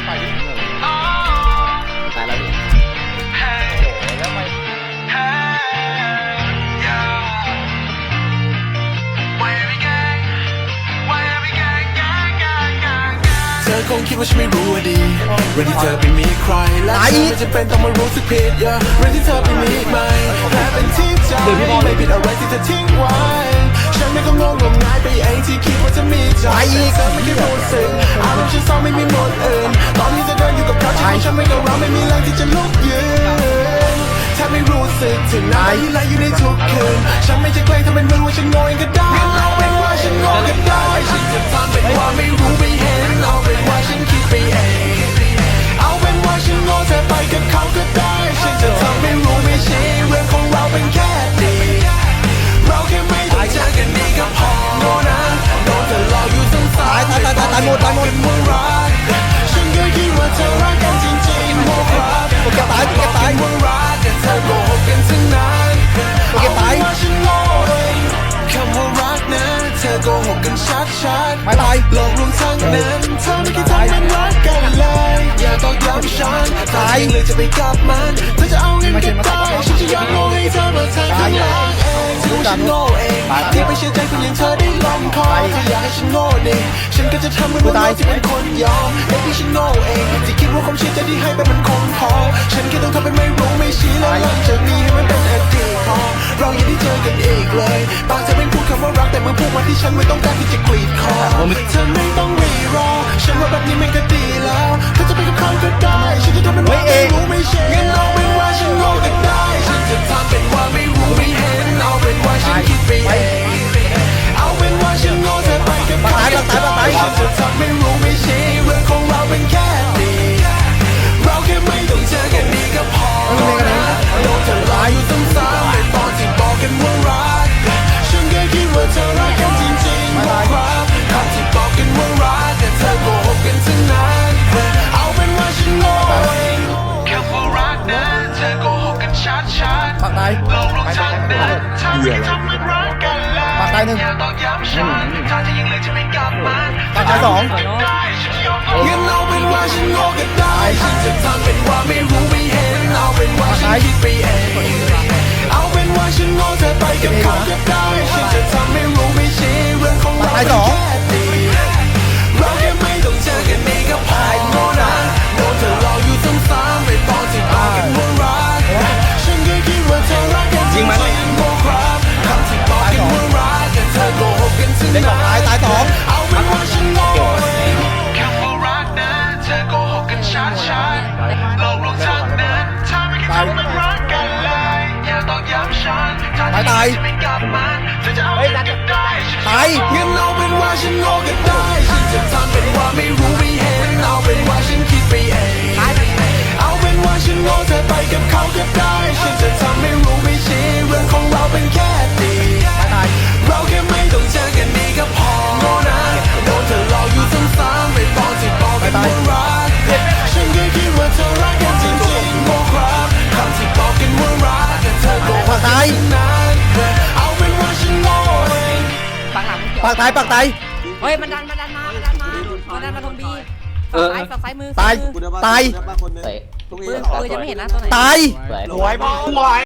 มาต่อยดิตายแล้วพี่โอ้โหแล้วไม่เธอคงคิดว่าฉันไม่รู้ว่าดีเรื่องที่เธอไปมีใครและเธอไม่จำเป็นต้องมารู้สึกผิดอย่าเรื่องที่เธอไปมีใหม่แค่เป็นที่ใจไม่ผิดอะไรที่เธอทิ้งไว้ ฉันไม่ก็งงงมงายไปเองที่คิดว่าจะมีใจแต่เธอไม่คิดรู้สึก กับเขาไม่กับเราไม่มีแรงที่จะลุกยืนแทบไม่รู้สึกถึงไหนและอยู่ในทุกคืนฉันไม่จะแกล้งทำเป็นมึงว่าฉันโง่เองก็ได้เอาเป็นว่าฉันโง่ก็ได้ฉันจะทำเป็นว่าไม่รู้ไม่เห็นเอาเป็นว่าฉันคิดไปเองเอาเป็นว่าฉันโง่เธอไปกับเขาก็ได้ฉันจะทำไม่รู้ไม่ชี้เรื่องของเราเป็นแค่ดีเราแค่ไม่ต้องเจอกันนี่ก็พอโง่นะโดนเธอหลอกอยู่ซ้ำๆตายตายตายตายตายหมดตายหมดเป็นว่ารักฉันก็คิดว่าเธอรักกันจริง ๆโมครับโอเคตายโอเคตายว่ารักแต่เกหกกันทั้งนั้นโอเคตายเอเป็นว่าฉันโง่เองคำว่ารักนั้นเธอโกหกกันชัดๆไม่ตายหลอกลวงทั้งนั้นเธอไม่คิดทำเป็นรักกันเลย อย่าต้องย้ำฉันตายเลยจะไปกับมันเธอจะเอาเงินก็ได้ฉันจะยอมโง่ให้เธอมาทางข้างหลังเองถือว่าฉันโง่เอง ที่ไม่เชื่อใจคนอย่างเธอได้ลงคอถ้าอยากให้ฉันโง่ดิฉันก็จะทำมันว่าโง่ที่เป็นคนยอมแต่ที่ฉันโง่เองที่คิดว่าความเชื่อใจที่ให้ไปมันคงพอ ฉันแค่ต้องทำเป็นไม่รู้ไม่ชี้แล้วหลังจากนี้ให้มันเป็นอดีตพอเราอย่าได้เจอกันอีกเลยบางเธอไม่พูดคำว่ารักแต่มึงพูดมาที่ฉันไม่ต้องการที่จะกรีดคอเธอไม่ต้องรีรอ ฉันว่าแบบนี้มันก็ดีแล้วเธอจะไปกับเขาก็ได้ ฉันจะทำเป็นว่าไม่รู้ไม่เชื่ รักกันจริงๆนะครับคำที่บอกกันว่ารักแต่เธอโกหกกันทั้งนั้นเอาเป็นว่าฉันโง่แค่ว่ารักนะเธอโกหกกันชัดๆปากตายโลกลงทางนั้นทำให้ทำมันรักกันแล้วปากตายหนึ่งอย่าต้องย้ำฉันถ้าจะยังเลือจะไม่กลับมาปากตายสองได้ฉันจะยองั้นเอาเป็นว่าฉันโง่ก็ได้ โลกลวงทั้งนั้นถ้าไม่คิดทำมันรักกันเลยอย่าต้องย้ำฉันถ้ายตายจะไม่กลับมันเธอจะเอาเงินก็ได้ตายงั้นเอาเป็นว่าฉันโง่ก็ได้ฉันจะทำเป็นว่าไม่รู้ไม่เห็นเอาเป็นว่าฉัน ปากตายปากตายเฮ้ยมันดันมันดันมามันดันมามันดันมาตรงบีเออฝั่งซ้ายฝั่งซ้ายมือตายซ้มือตายเตะปืนปืนจะไม่เห็นนะตัวไหน ตาย สวยสวยมากสวย